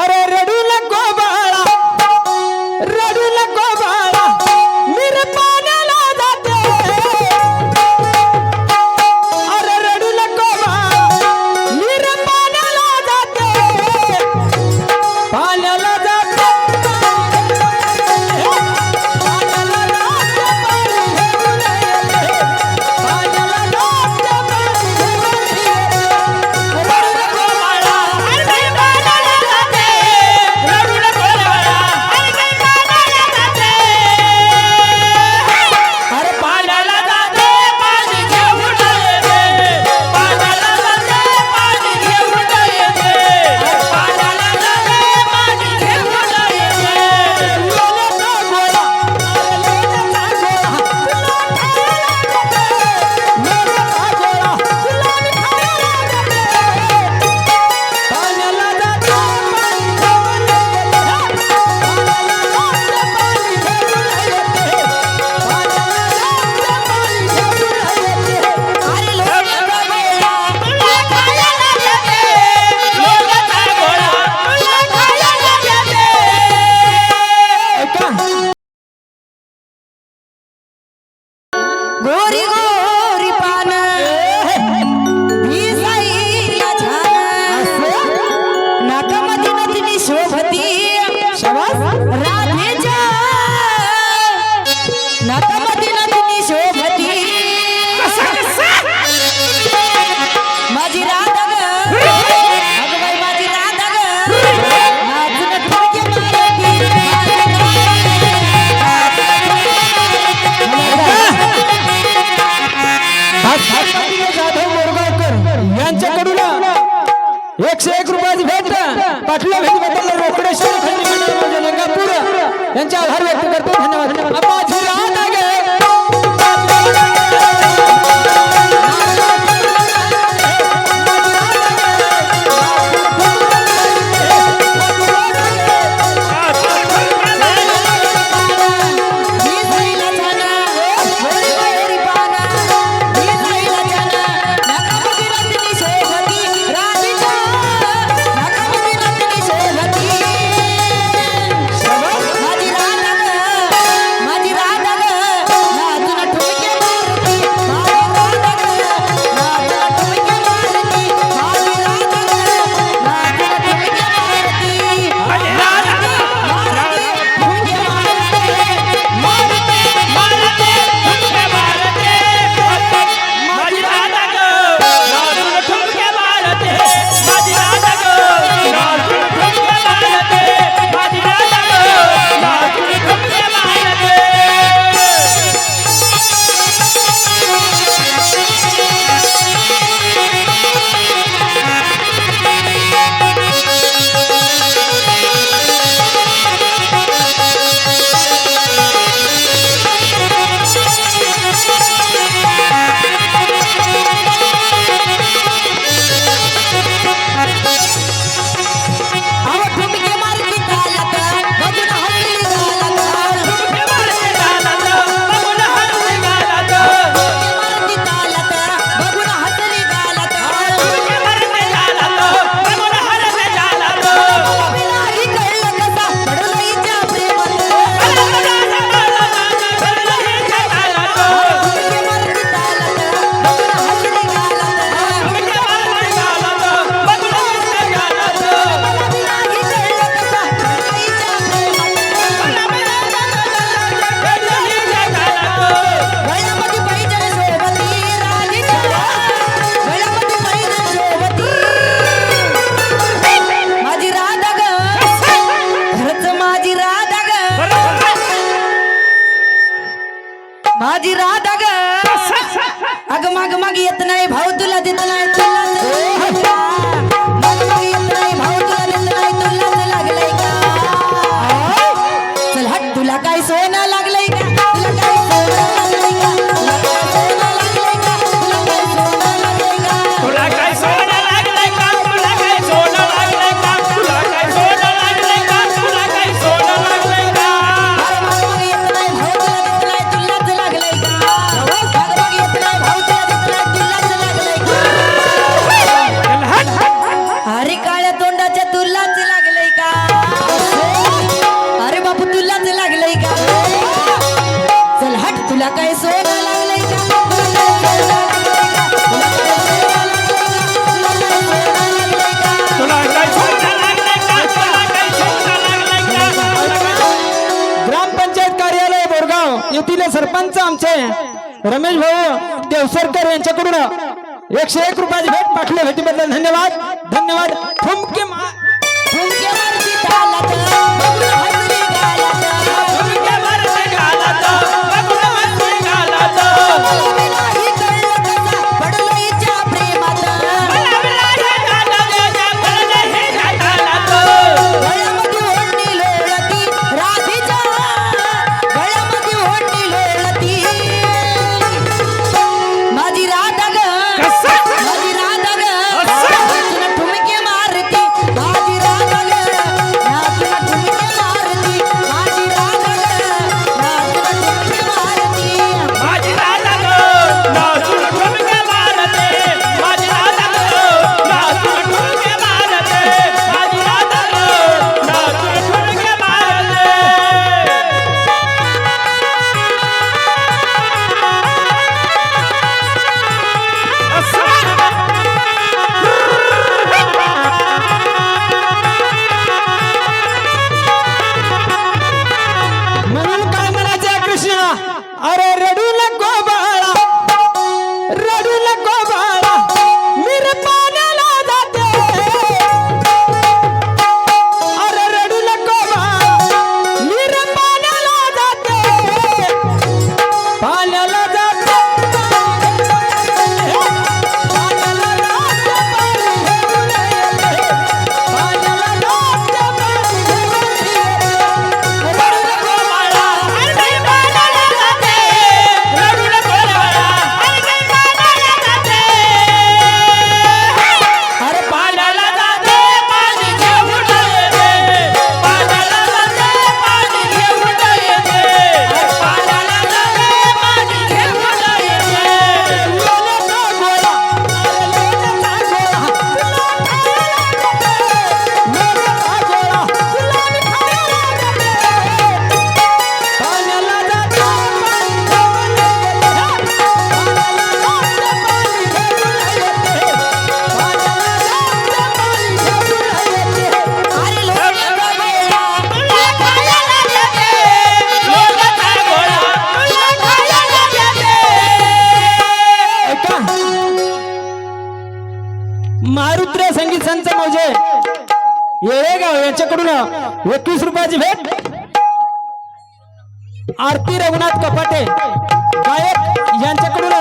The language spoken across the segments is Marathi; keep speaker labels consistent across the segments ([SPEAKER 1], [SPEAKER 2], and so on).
[SPEAKER 1] अरे रडू பாட்டில் पवार यांच्याकडून एकशे एक रुपयाची भेट पाठवल्या भेटीबद्दल धन्यवाद.
[SPEAKER 2] धन्यवाद. ठुमके
[SPEAKER 1] ठुमके मारती
[SPEAKER 2] यांच्याकडून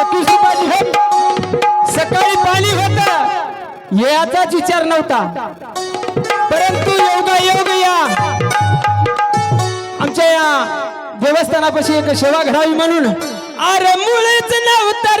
[SPEAKER 2] एकवीस रुपयाची भेट सकाळी पाणी होत याचाच विचार नव्हता. परंतु योगा योग या. आमच्या या देवस्थानापाशी एक सेवा घडावी म्हणून आर मुळेच नव्हतं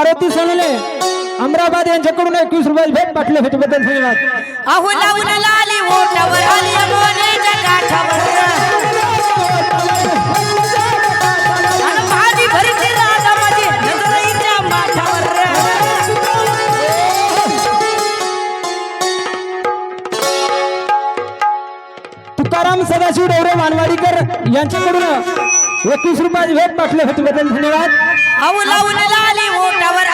[SPEAKER 2] मारुती सोनले अमराबाद यांच्याकडून एकवीस रुपयाची भेट पाठली ह्याच्याबद्दल धन्यवाद.
[SPEAKER 1] अहो लावून लाली ओठावर आली मोरेच्या काठावर आणि माझी भरीची राधा माझी नजरेच्या माठावर
[SPEAKER 2] तुकाराम सदाशिव डोरे मानवाडीकर यांच्याकडून एकवीस रुपयाची भेट पाठली ह्याच्याबद्दल धन्यवाद.
[SPEAKER 1] अहो लावून लाली ओठावर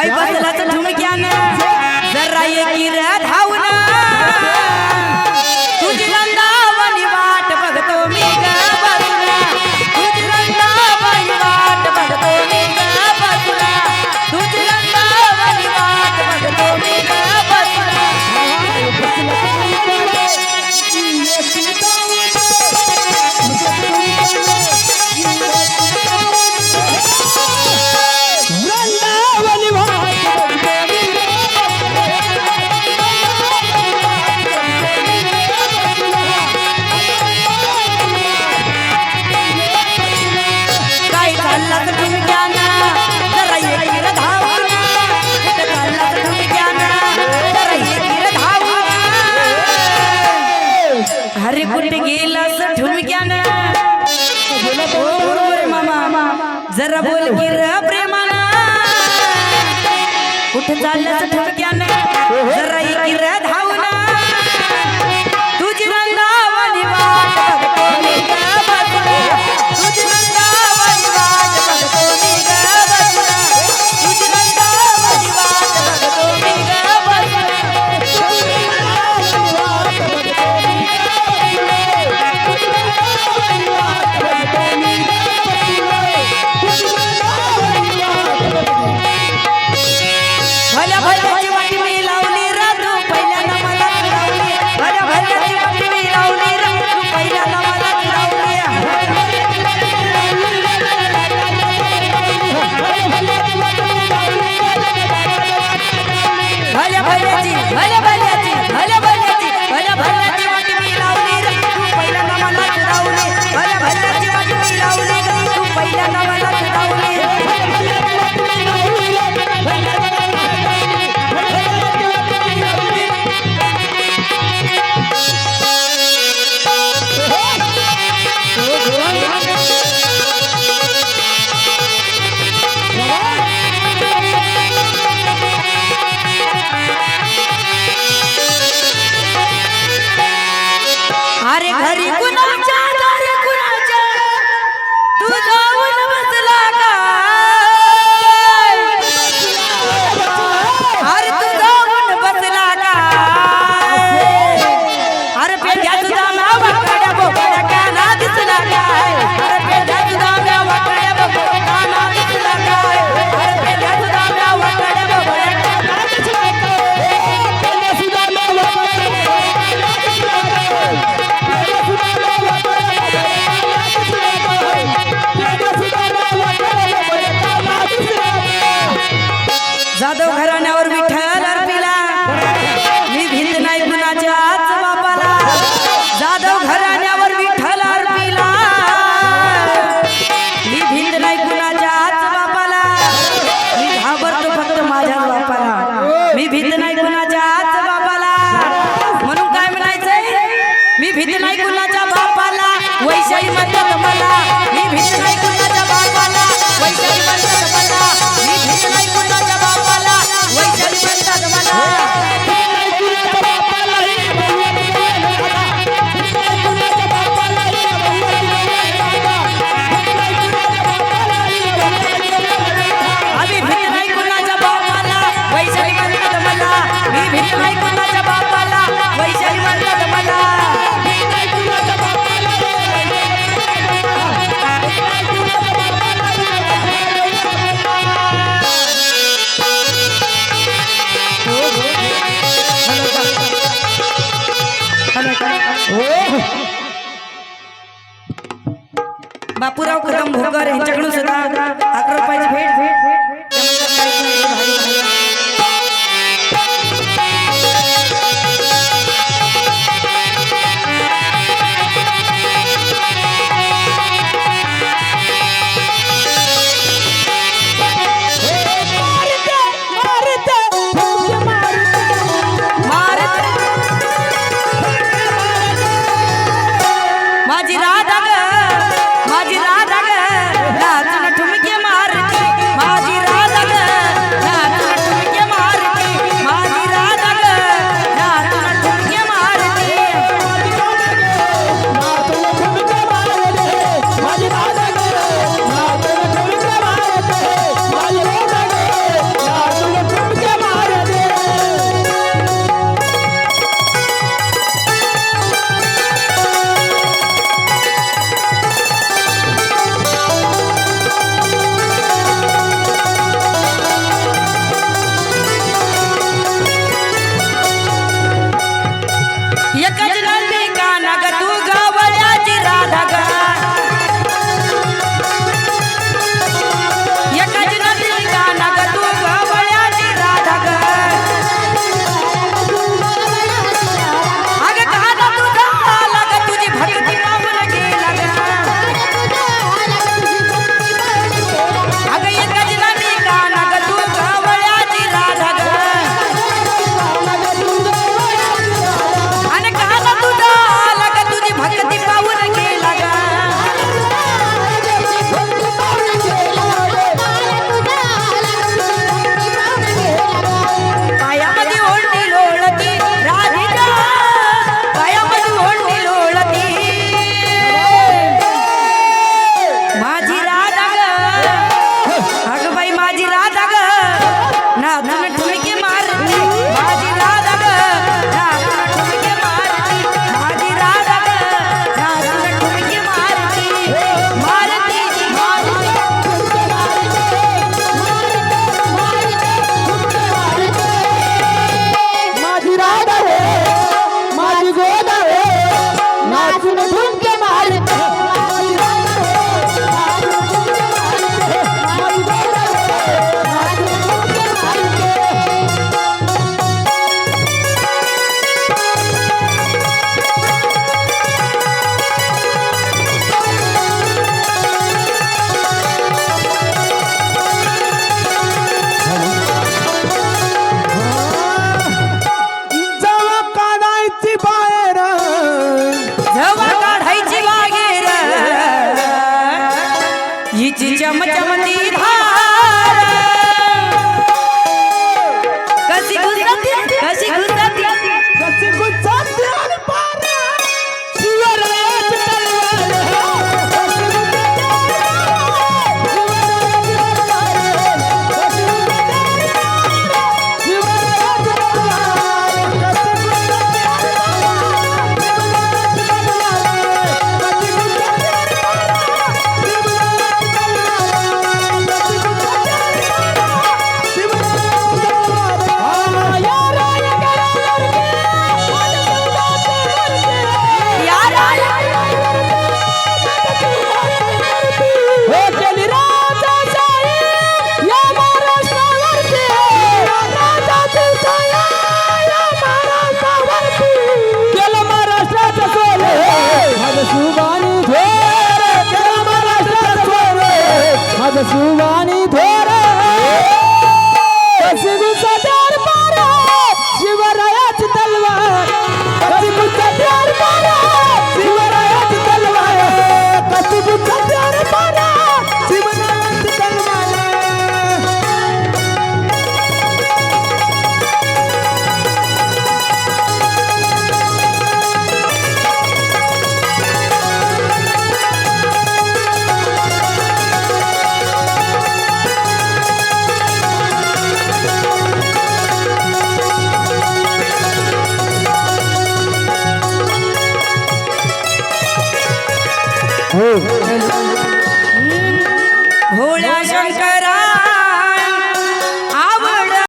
[SPEAKER 1] काय बसलाच झुमक्यानं जरा एक अरे कुठे गेला ठुमक्यान हो, मामा. जरा बोल गिर प्रेमाना. कुठे चाललं ठुमक्यान जरा ভাইলা ভাইলা hari
[SPEAKER 2] gunung